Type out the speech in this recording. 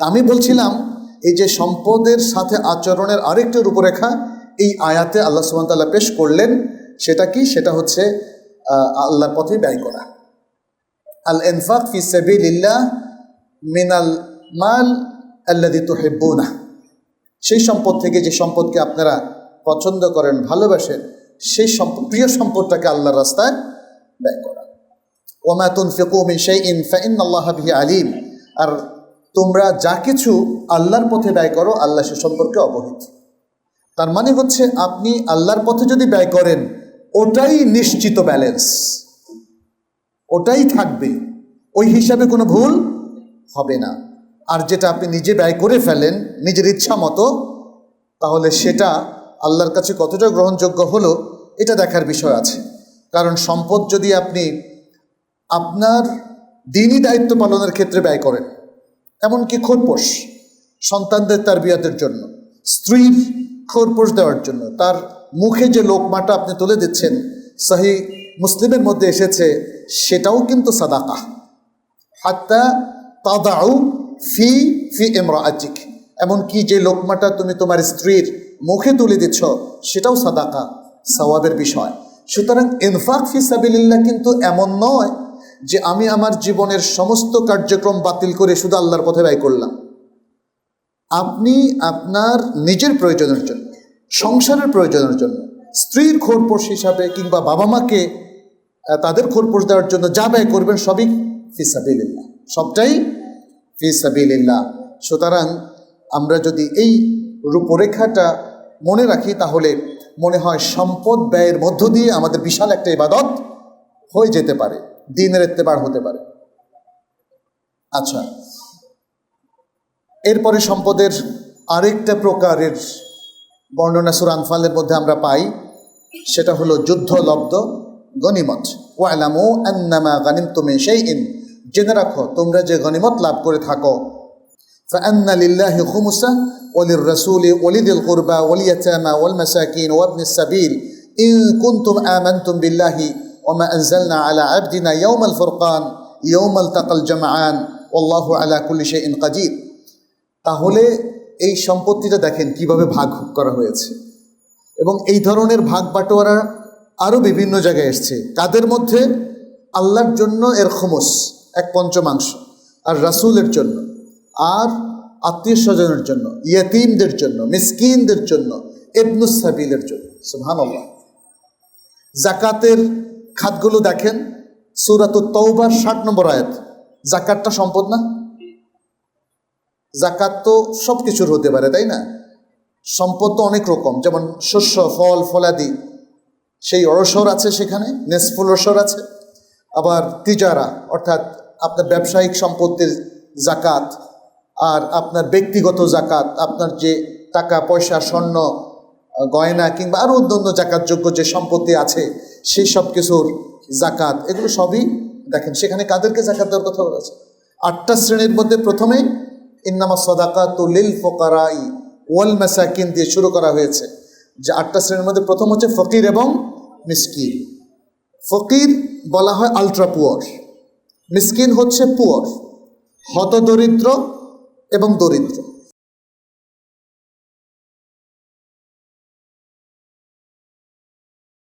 আমি বলছিলাম, এই যে সম্পদের সাথে আচরণের আরেকটা রূপরেখা, এই আয়াতে আল্লাহ সুবহান তাআলা পেশ করলেন, সেটা কি? সেটা হচ্ছে আল্লাহর পথে ব্যয় করা। আল এনফাক ফি সাবিলিল্লাহ মিনাল মাল আল্লাদি তুহিব্বুনা সেই সম্পদ থেকে যে সম্পদকে আপনারা পছন্দ করেন, ভালোবাসেন, সেই সম্পদ প্রিয় সম্পদটাকে আল্লাহর রাস্তায় ব্যয় করা। ওমা তুনফিকু মিন শাইইন ফাইন্নাল্লাহা বিহি আলিম। আর তোমরা যা কিছু আল্লাহর পথে ব্যয় করো, আল্লাহ সে সম্পর্কে অবহিত। তার মানে হচ্ছে, আপনি আল্লাহর পথে যদি ব্যয় করেন, ওটাই নিশ্চিত ব্যালেন্স ওটাই থাকবে। ওই হিসাবে কোনো ভুল হবে না। আর যেটা আপনি নিজে ব্যয় করে ফেলেন, নিজের ইচ্ছা মতো, তাহলে সেটা আল্লাহর কাছে কতটা গ্রহণযোগ্য হলো, এটা দেখার বিষয় আছে। কারণ সম্পদ যদি আপনি আপনার দিনই দায়িত্ব পালনের ক্ষেত্রে ব্যয় করেন এমনকি খোরপোষ সন্তানদের তার বিয়াদের জন্য, স্ত্রীর খোরপোষ দেওয়ার জন্য। তার মুখে যে লোকমাটা আপনি তুলে দিচ্ছেন, সাহি মুসলিমের মধ্যে এসেছে, সেটাও কিন্তু সাদাকা। হাত্তা তাদাউ ফি ফি এমরা এমরাজিক এমনকি যে লোকমাটা তুমি তোমার স্ত্রীর মুখে তুলে দিচ্ছ, সেটাও সাদাকা, সওয়াবের বিষয়। সুতরাং ইনফাক ফি সাবিলিল্লাহ কিন্তু এমন নয় যে আমি আমার জীবনের সমস্ত কার্যক্রম বাতিল করে শুধু আল্লাহর পথে ব্যয় করলাম। আপনি আপনার নিজের প্রয়োজনের জন্য, সংসারের প্রয়োজনের জন্য, স্ত্রীর খোরপোষ হিসাবে কিংবা বাবা মাকে তাদের খোরপোষ দেওয়ার জন্য যা ব্যয় করবেন সবই ফিসাবিল্লাহ সবটাই ফিসাবিল্লাহ সুতরাং আমরা যদি এই রূপরেখাটা মনে রাখি, তাহলে মনে হয় সম্পদ ব্যয়ের মধ্য দিয়ে আমাদের বিশাল একটা ইবাদত হয়ে যেতে পারে। দিনের এত্তেবার হতে পারে আচ্ছা এরপরে সম্পদের আরেকটা প্রকারের বর্ণনা সুর আনফালের মধ্যে আমরা পাই সেটা হলো যুদ্ধলব্ধ গনিমত ওয়ালামু আন্নামা গানিমতুম মিন শাইইন জেনে রাখো তোমরা যে গনিমত লাভ করে থাকো فأن لله خمسه وللرسول ولذي القربى واليتامى والمساكين وابن السبيل إن كنتم آمنتم بالله ওমা আনজালনা আলা আবদিনা ইয়াউমাল ফুরকান ইয়াউমাল তাকাল জামাআন আল্লাহ আলা কুল্লি শে ইন তাহলে এই সম্পত্তিটা দেখেন কীভাবে ভাগ করা হয়েছে। এবং এই ধরনের ভাগ বাটোয়ারা আরও বিভিন্ন জায়গায় এসছে। তাদের মধ্যে? আল্লাহর জন্য এর খমস, এক পঞ্চমাংশ। আর রাসুলের জন্য। আর আত্মীয় স্বজনের জন্য, ইয়তিমদের জন্য, মিসকিনদের জন্য এবনুসাবিলের জন্য। সুহান আল্লাহ জাকাতের খাতগুলো দেখেন। সুরাত তৌবার ষাট নম্বর আয়াত। জাকাতটা সম্পদ না? জাকাত তো সব কিছুর হতে পারে, তাই না? সম্পদ তো অনেক রকম, যেমন শস্য, ফল, ফলাদি। সেই অরসর আছে সেখানে, নেসফুল রসর আছে। আবার তিজারা, অর্থাৎ আপনার ব্যবসায়িক সম্পত্তির জাকাত আর আপনার ব্যক্তিগত জাকাত, আপনার যে টাকা, পয়সা, স্বর্ণ, গয়না কিংবা আরও অন্যান্য জাকাতযোগ্য যে সম্পত্তি আছে সেই সব কিছুর জাকাত এগুলো সবই দেখেন, সেখানে কাদেরকে জাকাত দেওয়ার কথা বলা আছে? আটটা শ্রেণির মধ্যে প্রথমে ইন্নামা সদাকা তুলিল ফোকারাই ওয়াল মাসাকিন দিয়ে শুরু করা হয়েছে। যে আটটা শ্রেণির মধ্যে প্রথম হচ্ছে ফকির এবং মিসকিন। ফকির বলা হয় আলট্রা পুয়ার, মিসকিন হচ্ছে পুয়ার, হতদরিদ্র এবং দরিদ্র।